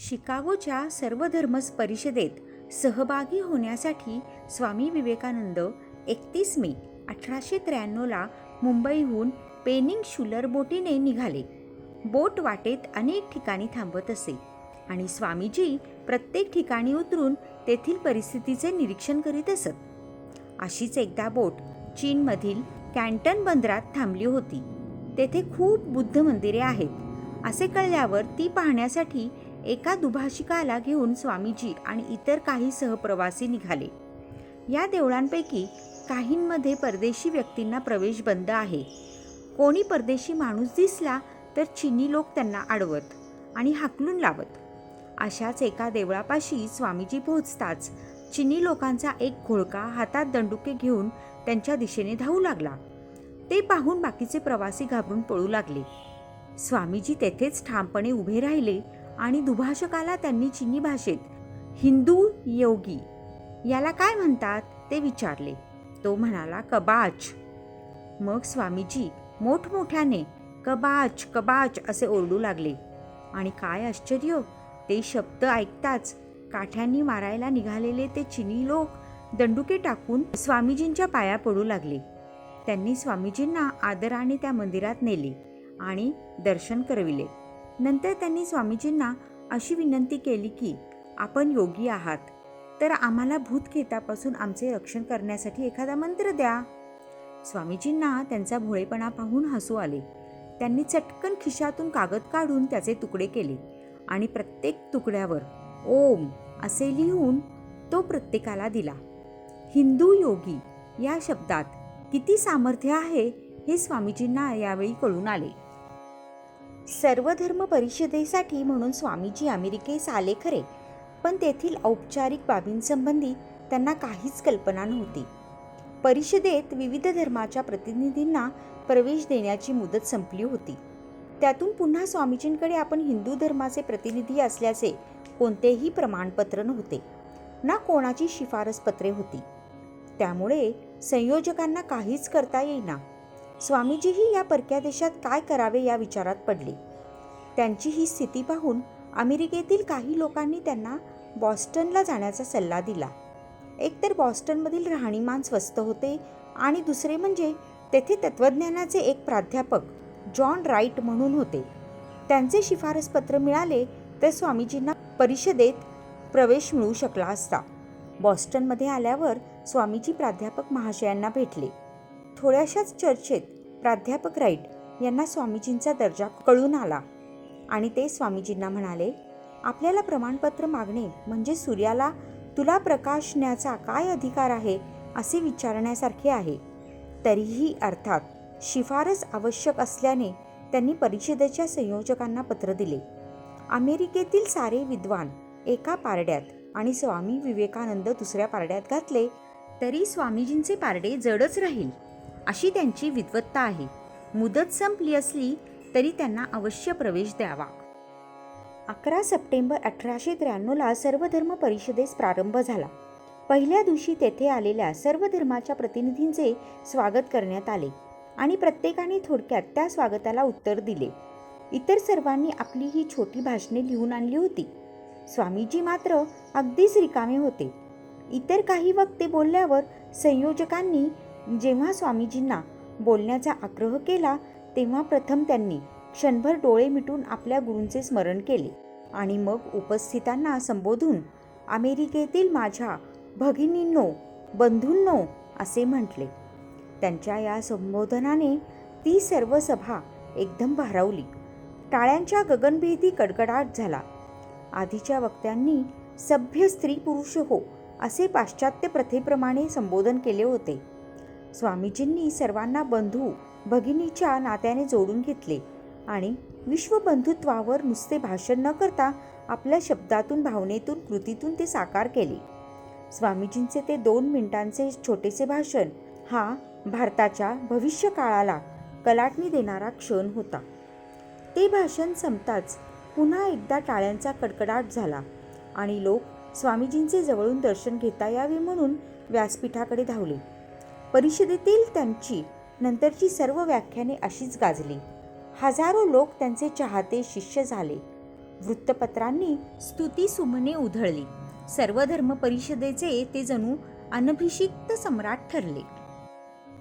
शिकागोच्या सर्वधर्मस परिषदेत सहभागी होण्यासाठी स्वामी विवेकानंद एकतीस मे अठराशे त्र्याण्णवला मुंबईहून पेनिंग शुलर बोटीने निघाले. बोट वाटेत अनेक ठिकाणी थांबत असे आणि स्वामीजी प्रत्येक ठिकाणी उतरून तेथील परिस्थितीचे निरीक्षण करीत असत. अशीच एकदा बोट चीनमधील कॅन्टन बंदरात थांबली होती. तेथे खूप बुद्ध मंदिरे आहेत. असे कळल्यावर ती पाहण्यासाठी एका दुभाषिकाला घेऊन स्वामीजी आणि इतर काही सहप्रवासी निघाले. या देवळांपैकी काहींमध्ये परदेशी व्यक्तींना प्रवेश बंद आहे. कोणी परदेशी माणूस दिसला तर चिनी लोक त्यांना अडवत आणि हाकलून लावत. अशाच एका देवळापाशी स्वामीजी पोहोचताच चिनी लोकांचा एक घोळका हातात दंडुके घेऊन त्यांच्या दिशेने धावू लागला. ते पाहून बाकीचे प्रवासी घाबरून पळू लागले. स्वामीजी तेथेच ठामपणे उभे राहिले आणि दुभाषकाला त्यांनी चिनी भाषेत हिंदू योगी याला काय म्हणतात ते विचारले. तो म्हणाला कबाच. मग स्वामीजी मोठमोठ्याने कबाच कबाच असे ओरडू लागले. आणि काय आश्चर्य ते शब्द ऐकताच काठ्यांनी मारायला निघालेले ते चिनी लोक दंडुके टाकून स्वामीजींच्या पाया पडू लागले. त्यांनी स्वामीजींना आदराने त्या मंदिरात नेले आणि दर्शन करविले. नंतर त्यांनी स्वामीजींना अशी विनंती केली की आपण योगी आहात तर आम्हाला भूतखेतापासून आमचे रक्षण करण्यासाठी एखादा मंत्र द्या. स्वामीजींना त्यांचा भोळेपणा पाहून हसू आले. त्यांनी चटकन खिशातून कागद काढून त्याचे तुकडे केले आणि प्रत्येक तुकड्यावर ओम असे लिहून तो प्रत्येकाला दिला. हिंदू योगी या शब्दात किती सामर्थ्य आहे? हे स्वामीजींना यावेळी कळून आले. सर्वधर्म परिषदेसाठी म्हणून स्वामीजी अमेरिकेस आले खरे पण तेथील औपचारिक बाबींसंबंधी त्यांना काहीच कल्पना नव्हती. परिषदेत विविध धर्माच्या प्रतिनिधींना प्रवेश देण्याची मुदत संपली होती. त्यातून पुन्हा स्वामीजींकडे आपण हिंदू धर्माचे प्रतिनिधी असल्याचे कोणतेही प्रमाणपत्र नव्हते ना कोणाची शिफारस पत्रे होती. त्यामुळे संयोजकांना काहीच करता येईना. स्वामीजीही या परक्या देशात काय करावे या विचारात पडले. त्यांची ही स्थिती पाहून अमेरिकेतील काही लोकांनी त्यांना बॉस्टनला जाण्याचा सल्ला दिला. एकतर बॉस्टनमधील राहणीमान स्वस्त होते आणि दुसरे म्हणजे तेथे तत्त्वज्ञानाचे एक प्राध्यापक जॉन राईट म्हणून होते. त्यांचे शिफारसपत्र मिळाले तर स्वामीजींना परिषदेत प्रवेश मिळू शकला असता. बॉस्टनमध्ये आल्यावर स्वामीजी प्राध्यापक महाशयांना भेटले. थोड्याशाच चर्चेत प्राध्यापक राईट यांना स्वामीजींचा दर्जा कळून आला. आणि ते स्वामीजींना म्हणाले आपल्याला प्रमाणपत्र मागणे म्हणजे सूर्याला तुला प्रकाशण्याचा काय अधिकार आहे असे विचारण्यासारखे आहे. तरीही अर्थात शिफारस आवश्यक असल्याने त्यांनी परिषदेच्या संयोजकांना पत्र दिले. अमेरिकेतील सारे विद्वान एका पारड्यात आणि स्वामी विवेकानंद दुसऱ्या पारड्यात घातले तरी स्वामीजींचे पारडे जडच राहील अशी त्यांची विद्वत्ता आहे. मुदत संपली असली तरी त्यांना अवश्य प्रवेश द्यावा. अकरा सप्टेंबर अठराशे त्र्याण्णवला सर्वधर्म परिषदेस प्रारंभ झाला. पहिल्या दिवशी तेथे आलेल्या सर्व धर्माच्या प्रतिनिधींचे स्वागत करण्यात आले आणि प्रत्येकाने थोडक्यात त्या स्वागताला उत्तर दिले. इतर सर्वांनी आपली ही छोटी भाषणे लिहून आणली होती. स्वामीजी मात्र अगदीच रिकामे होते. इतर काही वक्ते बोलल्यावर संयोजकांनी जेव्हा स्वामीजींना बोलण्याचा आग्रह केला तेव्हा प्रथम त्यांनी क्षणभर डोळे मिटून आपल्या गुरूंचे स्मरण केले आणि मग उपस्थितांना संबोधून अमेरिकेतील माझ्या भगिनींनो बंधूंनो असे म्हटले. त्यांच्या या संबोधनाने ती सर्व सभा एकदम भारावली. टाळ्यांच्या गगनभेदी कडकडाट झाला. आधीच्या वक्त्यांनी सभ्य स्त्री पुरुष हो असे पाश्चात्य प्रथेप्रमाणे संबोधन केले होते. स्वामीजींनी सर्वांना बंधू भगिनीच्या नात्याने जोडून घेतले आणि विश्वबंधुत्वावर नुसते भाषण न करता आपल्या शब्दातून भावनेतून कृतीतून ते साकार केले. स्वामीजींचे ते दोन मिनिटांचे छोटेसे भाषण हा भारताच्या भविष्यकाळाला कलाटणी देणारा क्षण होता. ते भाषण संपताच पुन्हा एकदा टाळ्यांचा कडकडाट झाला आणि लोक स्वामीजींचे जवळून दर्शन घेता यावे म्हणून व्यासपीठाकडे धावले. परिषदेतील त्यांची नंतरची सर्व व्याख्याने अशीच गाजली. हजारो लोक त्यांचे चाहते शिष्य झाले. वृत्तपत्रांनी स्तुती सुमने उधळली. सर्व धर्म परिषदेचे ते जणू अनभिषिक्त सम्राट ठरले.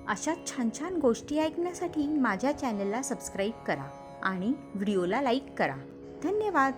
अशा छान छान गोष्टी ऐकण्यासाठी माझ्या चॅनलला सबस्क्राईब करा आणि व्हिडिओला लाईक करा. धन्यवाद.